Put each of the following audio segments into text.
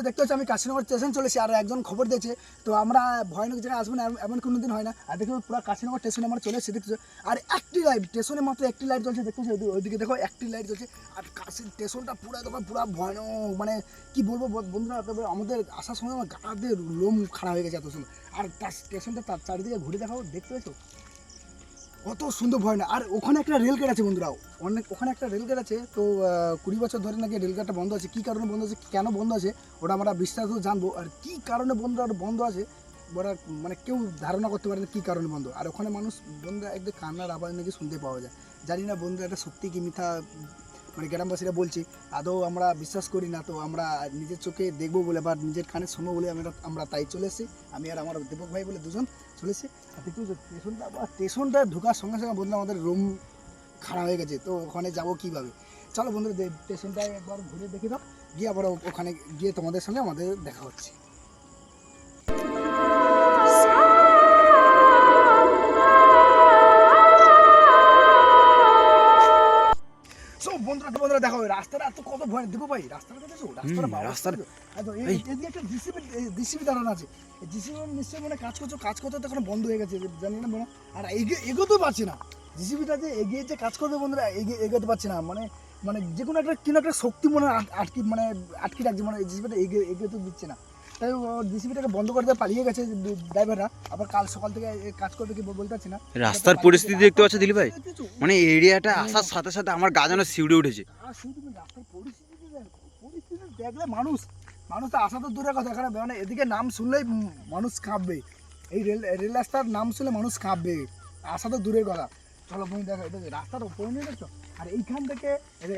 যে দেখতে হচ্ছে আমি কাশীনগর স্টেশন চলেছি, আর একজন খবর দিয়েছে। তো আমরা ভয়ানক জায়গায় আসব না, এমন- কোনো দিন হয় না। আর দেখো, পুরো কাশীনগর স্টেশনে আমরা চলে এসেছি দেখছ আর একটি লাইট স্টেশনে মাত্র একটি লাইট জ্বলছে দেখতে হচ্ছে ওইদিকে দেখো, একটি লাইট জ্বলছে আর কাশি স্টেশনটা পুরো দেখো, পুরো ভয়ানক মানে কি বলব বন্ধুরা, তবে আমাদের আসার সময় আমার গাদের লোম খারাপ হয়ে গেছে এত আর তার স্টেশনটা তার চারিদিকে ঘুরে দেখাও, দেখতে পেয়েছ? কত সুন্দর ভয় না। আর ওখানে একটা রেল গেট আছে বন্ধুরা। অনেক ওখানে একটা রেল গেট আছে, তো কুড়ি বছর ধরে নাকি রেল গেটটা বন্ধ আছে। কী কারণে বন্ধ আছে, কেন বন্ধ আছে, ওটা আমরা বিস্তারিত জানব। আর কী কারণে বন্ধ বন্ধ আছে, ওরা মানে কেউ ধারণা করতে পারে না কী কারণে বন্ধ। আর ওখানে মানুষ বন্ধুরা একদম কান্নার আওয়াজ নাকি শুনতে পাওয়া যায়। জানি না বন্ধুরা একটা সত্যি কি মিথ্যা মানে গ্রামবাসীরা বলছে, আদৌ আমরা বিশ্বাস করি না তো আমরা নিজের চোখে দেখব বলে বা নিজের কানে শুনব বলে আমরা আমরা তাই চলে এসেছি। আমি আর আমার দীপক ভাই বলে দুজন চলে এসেছি। আর পাচ্ছ স্টেশনটা, বা স্টেশনটা ঢোকার সঙ্গে সঙ্গে বন্ধু আমাদের রুম খারাপ হয়ে গেছে। তো ওখানে যাব কীভাবে? চলো বন্ধুরা, স্টেশনটায় একবার ঘুরে দেখে দাও গিয়ে আবার ওখানে গিয়ে তোমাদের সঙ্গে আমাদের দেখা হচ্ছে। দেখো রাস্তাটা এত কত ভয় দেবো ভাই রাস্তাটা দেখেছ রাস্তাটা রাস্তার-। এদিকে একটা ডিসিপি ডিসিপি দাঁড়ানো আছে। ডিসিপি নিশ্চয়ই মানে কাজ করছ কাজ করতে তো এখন বন্ধ হয়ে গেছে জানি না মনে আর এগিয়ে এগোতেও পারছি না। ডিসিপিটা যে এগিয়ে যে কাজ করবে বন্ধুরা এগিয়ে এগোতে পারছি না। মানে মানে যে কোনো একটা কোনো একটা শক্তি মনে হয় আটকি মানে আটকে রাখছে মানে ডিসিপিটা এগিয়ে এগিয়ে তো দিচ্ছে না। তাই ডিসিপিটাকে বন্ধ করে দিয়ে পালিয়ে গেছে ড্রাইভাররা আবার কাল সকাল থেকে কাজ করবে কি বলতে পারছি না। রাস্তার পরিস্থিতি দেখতে পাচ্ছ দিলীপ ভাই? মানে এরিয়াটা আসার সাথে সাথে আমার গা যেন শিউড়ে উঠেছে। রাস্তার পরিস্থিতি পরিস্থিতি দেখলে মানুষ মানুষ তো আসা তো দূরের কথা এখানে মানে এদিকে নাম শুনলেই মানুষ কাঁপবে। এই রেল রেল রাস্তার নাম শুনলে মানুষ কাঁপবে। আসা তো দূরের কথা। চলো তুমি দেখো এটা রাস্তার ওপরে নিয়ে দেখছ? আর এইখান থেকে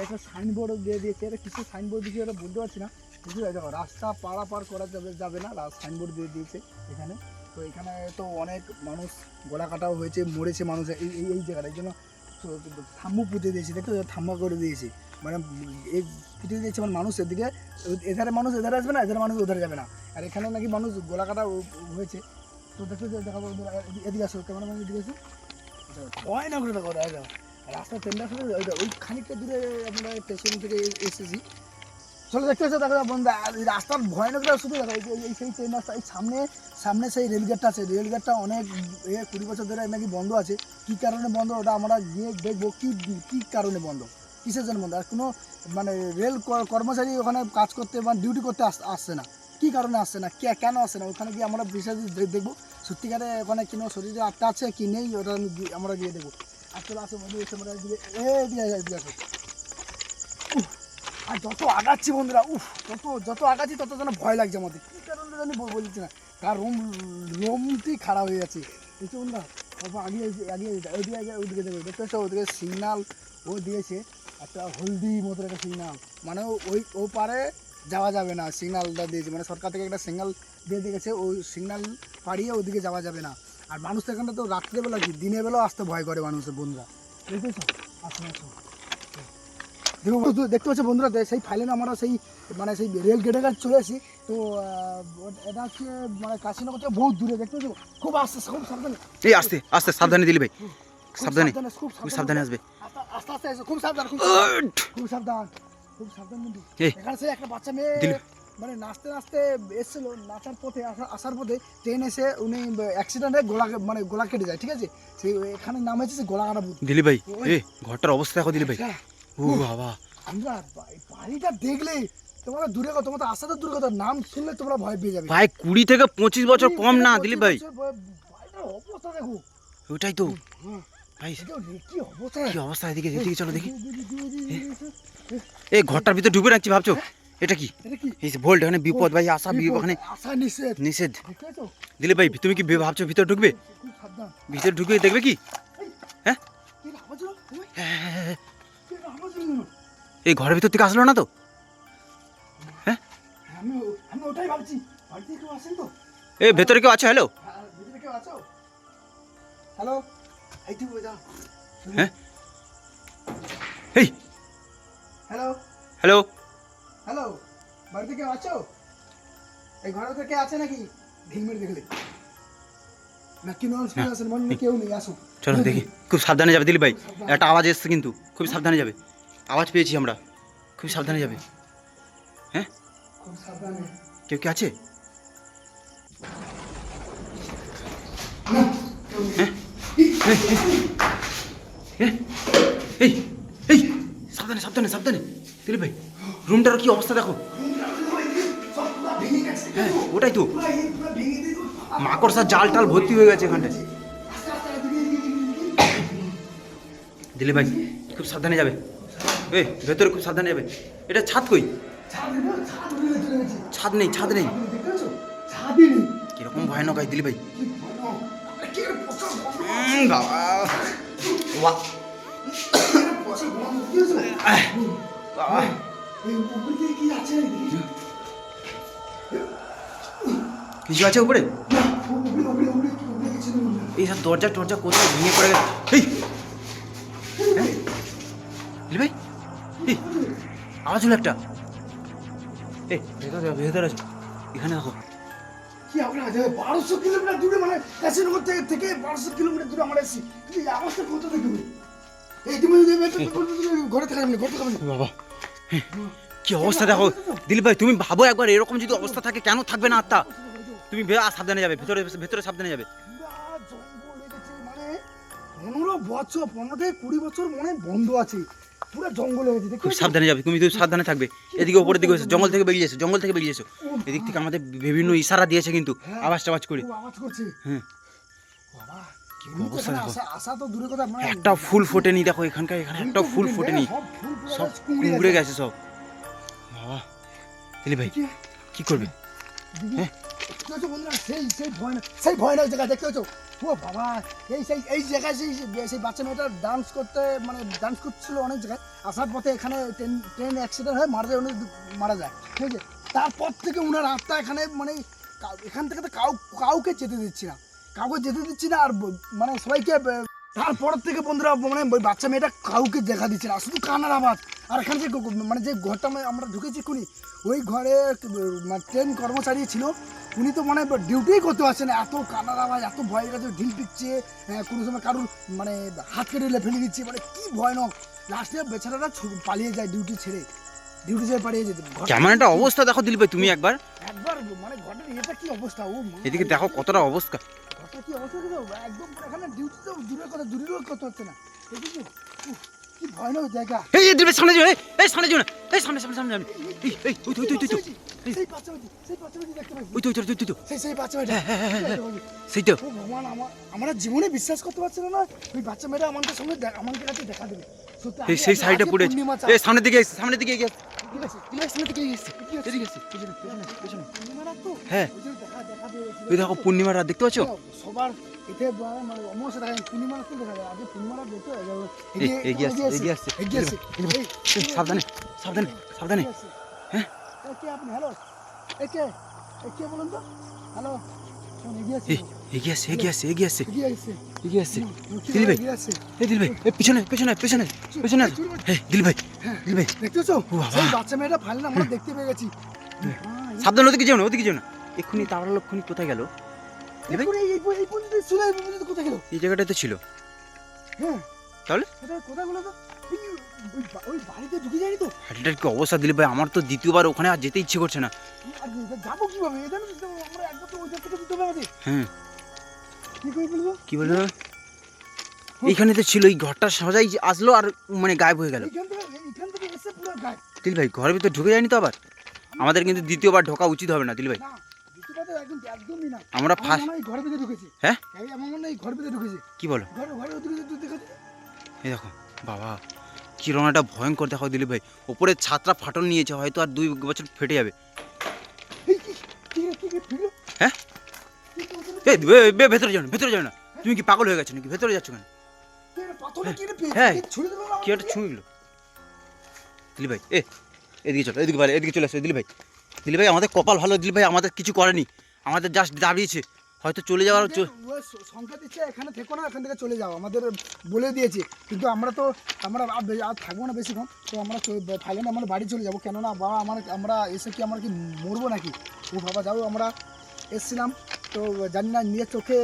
একটা সাইনবোর্ড দিয়ে দিয়েছে এটা কিছু সাইনবোর্ড দিয়েছে এটা বলতে পারছি না। বুঝতে দেখো রাস্তা পারাপার করা যাবে যাবে না সাইনবোর্ড দিয়ে দিয়েছে এখানে। তো এখানে তো অনেক মানুষ গলা কাটাও হয়েছে, মরেছে মানুষ, এই, এই- এই জায়গাটা। এই জন্য থাম্বু পুঁতে দিয়েছে দেখো থাম্বা করে দিয়েছে। মানে এই পুঁতে দিয়েছে মানে মানুষ এদিকে, এধারে মানুষ এধারে আসবে না, এধারে মানুষ ওধারে যাবে না। আর এখানে নাকি মানুষ গলা কাটা হয়েছে। তো দেখো দেখাবো এদিকে আসো, ক্যামেরা ম্যান এদিকে আসো। ভয় না করে দেখো রাস্তা ট্রেনটা ওই খানিকটা দূরে আমরা স্টেশন থেকে এসেছি। চলো দেখতে আসো দেখো বন্ধু এই রাস্তার ভয়ানকটা শুধু দেখো এই সেই ট্রেন রাস্তা এই সামনে সামনে সেই রেলগেটটা আছে। রেলগেটটা অনেক এ কুড়ি বছর ধরে নাকি বন্ধ আছে। কী কারণে বন্ধ? ওটা আমরা গিয়ে দেখব কী কী কারণে বন্ধ? কিসের জন্য বন্ধ? আর কোনো মানে রেল কর্মচারী ওখানে কাজ করতে বা ডিউটি করতে আসছে না। কী কারণে আসছে না? কে কেন আসছে না? ওখানে গিয়ে আমরা বিশেষ দেখব। সত্যিকারে ওখানে কোনো শরীরে আত্মা আছে কি নেই ওটা আমি গিয়ে- আমরা গিয়ে দেখব। আসলে আসো বন্ধু এসে আমরা এ এদিকে আসো, আর যত আগাচ্ছি বন্ধুরা, উফ, যত যত আগাচ্ছি তত যেন ভয় লাগছে আমাদের। কী কারণে জানি বল- বলছি না। তার রোম, রোমটি খারাপ হয়ে যাচ্ছে। দেখছ বন্ধুরা তারপর আগিয়ে আগিয়ে ওইদিকে ওইদিকে দেবে দেখতে পাচ্ছ? ওদিকে সিগনাল ও দিয়েছে। একটা হলদি মতো একটা সিগনাল। মানে ওই ও পারে যাওয়া যাবে না, সিগনালটা দিয়েছে। মানে সরকার থেকে একটা সিগনাল দিয়ে দিয়েছে ওই সিগনাল পাড়িয়ে ওদিকে যাওয়া যাবে না। আর মানুষ এখানটা তো রাত্রেবেলা কি, দিনের বেলাও আসতে ভয় করে মানুষের বন্ধুরা। দেখতেছ আসুন আসুন দেখো দেখতে পাচ্ছ বন্ধুরা সেই ফাইলে আমরা সেই মানে সেই রেল গেটের কাছে চলে এসেছি তো এটা হচ্ছে মানে কাশীনগর থেকে বহুত দূরে দেখতে পাচ্ছ? খুব আস্তে খুব সাবধানে। এই আস্তে আস্তে সাবধানে দিলীপ ভাই। সাবধানে খুব সাবধানে। আসবে। আস্তে আস্তে আস্তে খুব সাবধান খুব সাবধান। খুব সাবধান কিন্তু এখানে সেই একটা বাচ্চা মেয়ে দিল। মানে নাচতে নাচতে এসেছিল নাচার পথে আসার পথে ট্রেন এসে উনি অ্যাক্সিডেন্টে গোলা মানে গোলা কেটে যায় ঠিক আছে? সেই এখানে নাম হয়েছে গোলা কাটা দিলীপ ভাই এ ঘরটার অবস্থা দেখো দিলীপ ভাই। ও বাবা। আমরা বাড়িটা দেখলে তোমরা দূরে কথা তোমার আশা তো দূরে কথা নাম শুনলে তোমরা ভয় পেয়ে যাবে। ভাই কুড়ি থেকে পঁচিশ বছর কম না দিলীপ ভাই। অবস্থা দেখো। ওইটাই তো। হ্যাঁ, ভাই কি অবস্থা। কি অবস্থা এদিকে এদিকে চলো দেখি। এই ঘরটার ভিতরে ঢুকে রাখছি ভাবছ? এটা কি? এই ভোল্ট এখানে বিপদ ভাই আসা বিপদ ওখানে নিষেধ। নিষেধ। দিলীপ ভাই তুমি কি ভাবছ ভিতরে ঢুকবে? ভিতরে ঢুকে দেখবে কি? হ্যাঁ? এই ঘরের ভিতর থেকে আসলো না তো? আমি আমি ওটাই ভাবছি। বাড়িতে কেউ তো? এই ভেতরে কেউ আছে? হ্যালো হ্যাঁ, কেউ আছো? হ্যালো এই তুই দাও হ্যাঁ? এই হ্যালো হ্যালো হ্যালো বাড়িতে কেউ আছো? এই ঘরের ভিতরে কে আছে নাকি? ঢিল মেরে দেখলে। নন আসেন মনে কেউ নেই আসো চলো দেখি। খুব সাবধানে যাবে দিলীপ ভাই। একটা আওয়াজ এসছে কিন্তু। খুব সাবধানে যাবে। আওয়াজ পেয়েছি আমরা। খুব সাবধানে যাবে। হ্যাঁ? কেউ কি আছে? হ্যাঁ? এই এই, সাবধানে সাবধানে সাবধানে। দিলীপ ভাই, রুমটার কি অবস্থা দেখো। হ্যাঁ ওটাই তো। মাকড়সার জাল টাল ভর্তি হয়ে গেছে এখানটায়। দিলীপ ভাই, খুব সাবধানে যাবে। এই ভেতরে খুব সাবধানে যাবে। এটা ছাদ কই? ছাদ নেই ছাদ নেই। কীরকম ভয়ানক হয় দিলীপ ভাই। বাবা। কিছু আছে উপরে? এই সব দরজা টরজা কোথায় ভেঙে পড়ে গেছে? এই হ্যাঁ? ভাই? আওয়াজ হলো একটা। এই ভেতরে ভেতরে আছে এখানে দেখো। কি আমরা বারোশো কিলোমিটার দূরে মানে থেকে থেকে বারোশো কিলোমিটার দূরে আমরা এসেছি? কিন্তু এই আওয়াজটা কোথা থেকে এই তুমি যে বেতন করতে তুমি ঘরে থাকবেন ঘরে থাকবেন বাবা কি অবস্থা দেখো। দিলীপ ভাই তুমি ভাবো একবার এরকম যদি অবস্থা থাকে কেন থাকবে না আত্মা? তুমি সাবধানে যাবে ভেতরে ভেতরে সাবধানে যাবে। মানে পনেরো বছর পনেরো থেকে কুড়ি বছর মনে বন্ধ আছে। পুরো জঙ্গল হয়ে গেছে খুব সাবধানে যাবে তুমি তুমি সাবধানে থাকবে। এদিকে উপরের দিকে এসো জঙ্গল থেকে বেরিয়ে এসো জঙ্গল থেকে বেরিয়ে এসো। এদিক থেকে আমাদের বিভিন্ন ইশারা দিয়েছে কিন্তু আওয়াজ টাওয়াজ করে। আওয়াজ করছে। হ্যাঁ। মানে একটা ফুল ফোটেনি দেখো এখানকার এখানে একটা ফুল ফোটেনি। সব কুমড়ে গেছে সব। বাবা দিলীপ ভাই কি? কি করবে? হ্যাঁ? পাচ্ছ বন্ধুরা? সেই সেই ভয়ানক, সেই ও বাবা, এই, সেই, এই জায়গায় সেই সেই বাচ্চা মেয়েটা ডান্স করতে মানে ডান্স করছিল অনেক জায়গায়। আসার পথে এখানে ট্রেন ট্রেন অ্যাক্সিডেন্ট মারা যায় মারা যায়। ঠিক আছে? তারপর থেকে আত্মা এখানে মানে এখান থেকে তো কাউ, কাউকে যেতে দিচ্ছি না। কাউকে যেতে দিচ্ছি না, আর মানে সবাইকে তারপর থেকে বন্ধুরা মানে ওই বাচ্চা মেয়েটা কাউকে দেখা দিচ্ছে না, শুধু কান্নার আওয়াজ। আর এখানে যে মানে যে ঘরটা আমরা- ঢুকেছি খুনি ওই ঘরে মানে ট্রেন কর্মচারী ছিল উনি তো মানে ডিউটিই করতে পারছে না। এত কান্নার আওয়াজ এত ভয় কাছে ঢিল পিচ্ছে কোনো সময় কারুর মানে হাত কেটে ফেলে দিচ্ছে মানে কি ভয়ানক। লাস্টে বেচারাটা ছু- পালিয়ে যায় ডিউটি ছেড়ে। ডিউটি ছেড়ে পালিয়ে যেতে কেমন একটা অবস্থা দেখো দিলীপ ভাই তুমি একবার। একবার মানে ঘরটার এটা কি অবস্থা? ও এদিকে দেখো কতটা অবস্থা। ঘরটা কি অবস্থা একদম এখানে ডিউটি তো দূরের কথা দূরেরও কথা হচ্ছে না। দেখেছ? উফ, কি ভয়ানক জায়গা? এই সামনে যাও এই, সামনে না এই সামনে সামনে সামনে সামনে। এই এই ওই তো ওই তো ওই তো, ওই। তো এই। সেই বাচ্চা মেয়েটি, সেই বাচ্চা দেখতে পাচ্ছি ওই তো ওই তো ওই তো, ওই। তো সেই সেই বাচ্চা মেয়েটা হ্যাঁ, হ্যাঁ, হ্যাঁ, দেখতে পাচ্ছি। সেই তো। ভগবান আমার আমরা জীবনে বিশ্বাস করতে পারছিল না। ওই বাচ্চা মেয়েটা আমাদের সঙ্গে আমাদের কাছে দেখা দেবে। এই সেই সাইডে পড়ে। এই সামনের দিকে সামনের দিকে? হ্যাঁ। দেখো পূর্ণিমার রাত দেখতে পাচ্ছ? সবার মানে দেখা যায়। আগে হয়, এগিয়ে আসছে, এগিয়ে আসছে। এগিয়ে আসছে। ভাই, এই, এই, সাবধানে সাবধানে সাবধানে। হ্যাঁ? কে আপনি? হ্যালো? এ কে? এ কে বলুন তো? হ্যালো? এগিয়ে আসছে। এগিয়ে আসছে এগিয়ে আসছে এগিয়ে আসছে। এগিয়ে আসছে। এগিয়ে আসছে। হুম, কি দিলীপ ভাই। এই দিলীপ ভাই এই পিছনে পেছনে পেছনে পেছনে। ভাই দেখতেছো সেই বাচ্চা মেয়েটা ফাইলে আমরা দেখতে পেয়ে গেছি। হ্যাঁ, সাবধান ওদিকে যেও না ওদিকে যেও না। এক্ষুনি তাওয়ার লক্ষণী কোথায় গেল? এই- ছিল। হ্যাঁ। তাহলে? কি অবস্থা দিলীপ ভাই? আমার তো দ্বিতীয়বার ওখানে আর যেতে ইচ্ছে করছে না। যাব কীভাবে? হ্যাঁ। কি বলব? এইখানে তো ছিল এই ঘরটা সাজাই আসলো আর মানে গায়েব হয়ে গেল। দিলীপ ভাই ঘরের ভিতরে ঢুকে যায়নি তো আবার? আমাদের কিন্তু দ্বিতীয়বার ঢোকা উচিত হবে না দিলীপ ভাই। আমরা ফার্স্ট ঘরের ভিতরে ঢুকেছে। হ্যাঁ? আমার মনে হয় ভিতরে ঢুকেছে। কি বলো? ঘরে ঘরে তুই দেখো। এই দেখো বাবা কিরম একটা ভয়ঙ্কর দেখো দিলীপ ভাই। ওপরে ছাত্রা ফাটল নিয়েছে হয়তো আর দুই বছর ফেটে যাবে। হ্যাঁ? এই ভেতরে যাও না ভেতরে যাও না। তুমি কি পাগল হয়ে গেছো নাকি? ভেতরে যাচ্ছ কেন? পাথরে কি হ্যাঁ। কি ছুঁড়ে দিলো একটা দিলীপ ভাই এ এদিকে চলো এদিকে ভাই এদিকে চলে আসো দিলীপ ভাই। দিলীপ ভাই আমাদের কপাল ভালো দিলীপ ভাই আমাদের কিছু করেনি। আমাদের জাস্ট দাঁড়িয়েছে হয়তো চলে যাওয়ার সংখ্যা দিচ্ছে এখানে থেকো না এখান থেকে চলে যাও। আমাদের বলে দিয়েছে। কিন্তু আমরা তো আমরা আর থাকব না বেশিক্ষণ। তো আমরা ফাইনালি আমরা বাড়ি চলে যাব। কেননা বাবা আমার আমরা এসে কি আমরা কি মরবো নাকি? ও বাবা যাব আমরা এসছিলাম। তো জানি না নিজের চোখে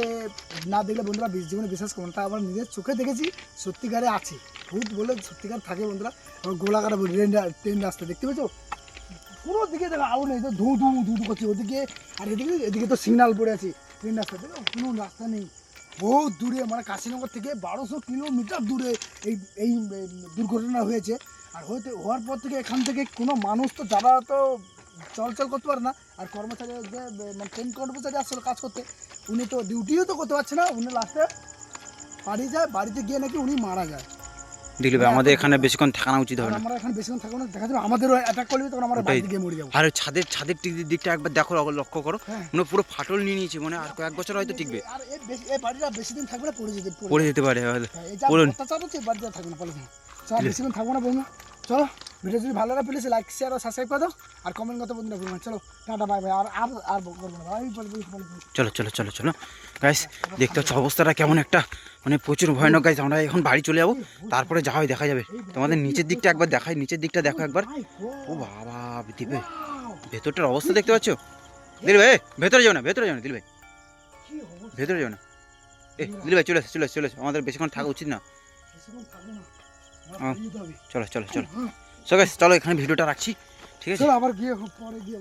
না দেখলে বন্ধুরা জীবনে বিশ্বাস করব না। তা আমরা নিজের চোখে দেখেছি সত্যিকারে আছে। ভূত বলে সত্যিকার থাকে বন্ধুরা। গোলাকার ট্রেন ট্রেন রাস্তা দেখতে পেয়েছ? পুরো দিকে দেখো আলো নেই, তো ধু ধু ধু ধু করছে ওদিকে। আর এদিকে এদিকে তো সিগনাল পড়ে আছে ট্রেন রাস্তা, দেখো, কোনো রাস্তা নেই। বহুত দূরে মানে কাশীনগর থেকে বারোশো কিলোমিটার দূরে এই এই দুর্ঘটনা হয়েছে। আর হতে হওয়ার পর থেকে এখান থেকে কোনো মানুষ তো যারা তো চলাচল করতে পারে না। আর কর্মচারী যে মানে ট্রেন কর্মচারী আসলে কাজ করতে, উনি তো ডিউটিও তো করতে পারছে না। উনি লাস্টে বাড়ি যায়, বাড়িতে গিয়ে নাকি উনি মারা যায়। দিলীপ ভাই আমাদের এখানে বেশিক্ষণ থাকানো উচিত হবে না। আমরা এখন বেশিক্ষণ থাকব না। দেখা যাবে আমাদেরও অ্যাটাক করবে তখন আমরা ওটাই। বাড়িতে মরে যাব। আর ছাদের ছাদের দিক- দিকটা একবার দেখো লক্ষ্য করো। মানে পুরো ফাটল নিয়ে নিয়েছে মানে আর কয়েক বছর হয়তো টিকবে। আর এই বাড়িটা বেশি দিন থাকবে না পড়ে যেতে পড়ে যেতে পারে হয়তো। হ্যাঁ, পড়ুন। থাকবে না বেশিক্ষণ থাকব না চলো। ভিডিও যদি ভালো লাগে প্লিজ লাইক শেয়ার আর সাবস্ক্রাইব করে দাও। আর কমেন্ট করতে বন্ধুরা ভুলবেন। চলো টাটা বাই বাই আর আর আর করব না। ভাই বলে বলে বলে চলো চলো চলো চলো। গাইস দেখতে হচ্ছে অবস্থাটা কেমন একটা মানে প্রচুর ভয়ানক। গাইস আমরা এখন বাড়ি চলে যাব। তারপরে যা হয় দেখা যাবে। তোমাদের নিচের দিকটা একবার দেখাই নিচের দিকটা দেখো একবার। ও বাবা দিবে ভেতরটার অবস্থা দেখতে পাচ্ছ? দিল ভাই ভেতরে যাও না ভেতরে যাও না দিল ভাই ভেতরে যাও না। এ দিল ভাই চলে এসো চলে এসো চলে এসো। আমাদের বেশিক্ষণ থাকা উচিত না। হ্যাঁ। চলো চলো চলো। সো গাইস চলো এখানে ভিডিওটা রাখছি। ঠিক আছে? আবার গিয়ে পরে গিয়ে